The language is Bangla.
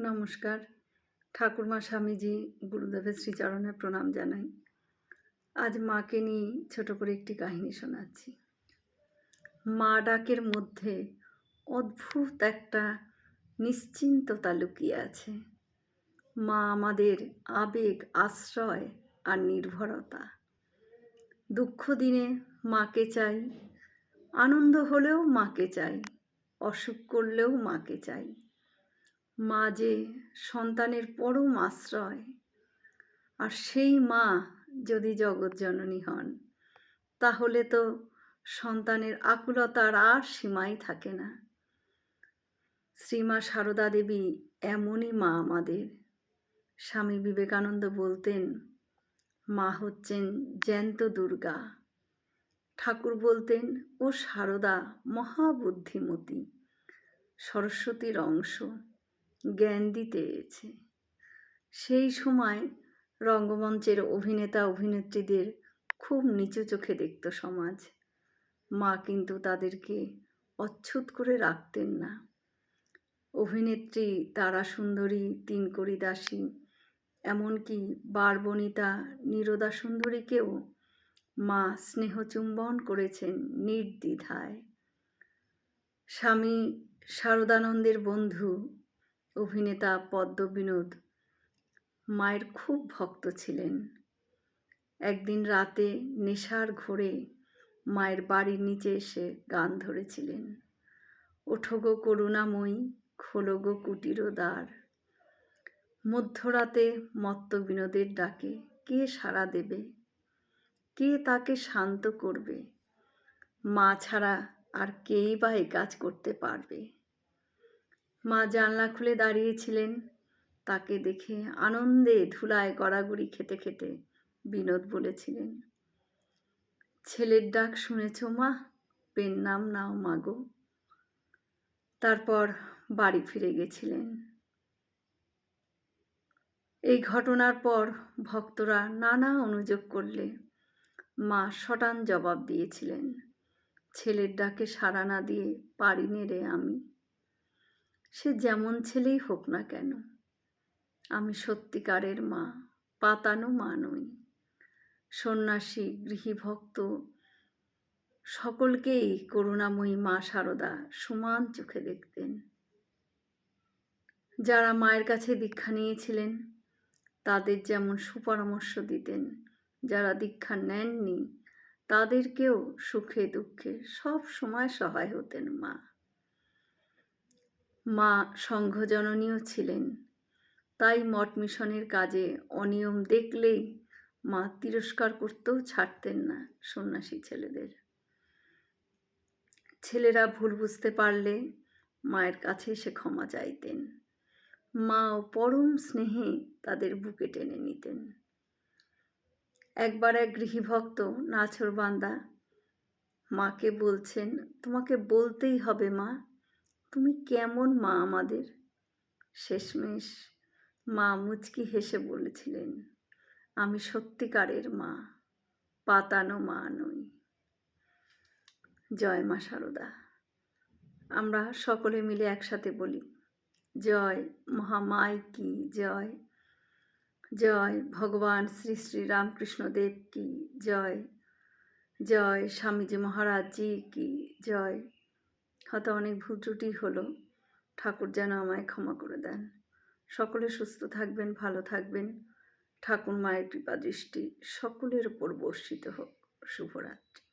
নমস্কার। ঠাকুরমা স্বামীজি গুরুদেবের শ্রীচরণে প্রণাম জানাই। আজ মাকে নিয়ে ছোট করে একটি কাহিনী শোনাচ্ছি। মা ডাকের মধ্যে অদ্ভুত একটা নিশ্চিন্ততা লুকিয়ে আছে। মা আমাদের আবেগ, আশ্রয় আর নির্ভরতা। দুঃখ দিনে মাকে চাই, আনন্দ হলেও মাকে চাই, অসুখ করলেও মাকে চাই। মা যে সন্তানের পরম আশ্রয়। আর সেই মা যদি জগৎ জননী হন, তাহলে তো সন্তানের আকুলতার আর সীমাই থাকে না। শ্রীমা সারদা দেবী এমনই মা আমাদের। স্বামী বিবেকানন্দ বলতেন, মা হচ্ছেন জ্যান্ত দুর্গা। ঠাকুর বলতেন, ও সারদা মহাবুদ্ধিমতী, সরস্বতীর অংশ। জ্ঞান দিতে এসেছে। সেই সময় রঙ্গমঞ্চের অভিনেতা, অভিনেত্রীদের খুব নিচু চোখে দেখত সমাজ। মা কিন্তু তাদেরকে অচ্ছুত করে রাখতেন না। অভিনেত্রী তারা সুন্দরী তিনকড়ি দাসী, এমনকি বারবনিতা, নিরোদা সুন্দরীকেও মা স্নেহচুম্বন করেছেন নির্দ্বিধায়। স্বামী শারদানন্দের বন্ধু অভিনেতা পদ্মবিনোদ মায়ের খুব ভক্ত ছিলেন। একদিন রাতে নেশার ঘোরে মায়ের বাড়ির নিচে এসে গান ধরেছিলেন। ওঠো গো করুণাময়ী খোলো গো কুটির দ্বার। মধ্যরাতে মত্ত বিনোদের ডাকে, কে সাড়া দেবে? কে তাকে শান্ত করবে? মা ছাড়া আর কেই বা এ কাজ করতে পারবে? মা জানলা খুলে দাঁড়িয়েছিলেন। তাকে দেখে আনন্দে ধুলায় গড়াগড়ি খেতে খেতে বিনোদ বলেছিলেন, ছেলের ডাক শুনেছ মা? পেন নাম নাও মাগো তারপর বাড়ি ফিরে গেছিলেন। এই ঘটনার পর ভক্তরা নানা অনুযোগ করলে মা সটান জবাব দিয়েছিলেন, ছেলের ডাকে সাড়া না দিয়ে পারি রে আমি। সে যেমন ছেলেই হোক না কেন। আমি সত্যিকারের মা, পাতানো মা নই। সন্ন্যাসী, গৃহীভক্ত, সকলকেই করুণাময়ী মা সারদা সমান চোখে দেখতেন। যারা মায়ের কাছে দীক্ষা নিয়েছিলেন, তাদের যেমন সুপরামর্শ দিতেন, যারা দীক্ষা নেননি, তাদেরকেও সুখে দুঃখে সব সময় সহায় হতেন মা। মা সংঘজননীয় ছিলেন। তাই মঠ মিশনের কাজে অনিয়ম দেখলেই মা তিরস্কার করতেও ছাড়তেন না সন্ন্যাসী ছেলেদের। ছেলেরা ভুল বুঝতে পারলে মায়ের কাছে সে ক্ষমা চাইতেন। মাও পরম স্নেহে তাদের বুকে টেনে নিতেন। একবার এক গৃহীভক্ত, নাছর বান্দা, মাকে বলছেন, তোমাকে বলতেই হবে মা তুমি কেমন মা আমাদের? শেষমেশ মা মুচকি হেসে বলেছিলেন, আমি সত্যিকারের মা, পাতানো মা নই। জয় মা সারদা। আমরা সকলে মিলে একসাথে বলি, জয় মহামায় কি জয় জয় ভগবান শ্রী শ্রী রামকৃষ্ণদেব কি, জয় জয় স্বামীজি মহারাজজি কি, জয় হয়তো অনেক ভুল ত্রুটি হলো, ঠাকুর যেন আমায় ক্ষমা করে দেন। সকলে সুস্থ থাকবেন, ভালো থাকবেন। ঠাকুর মায়ের কৃপা দৃষ্টি সকলের উপর বর্ষিত হোক। শুভরাত্রি।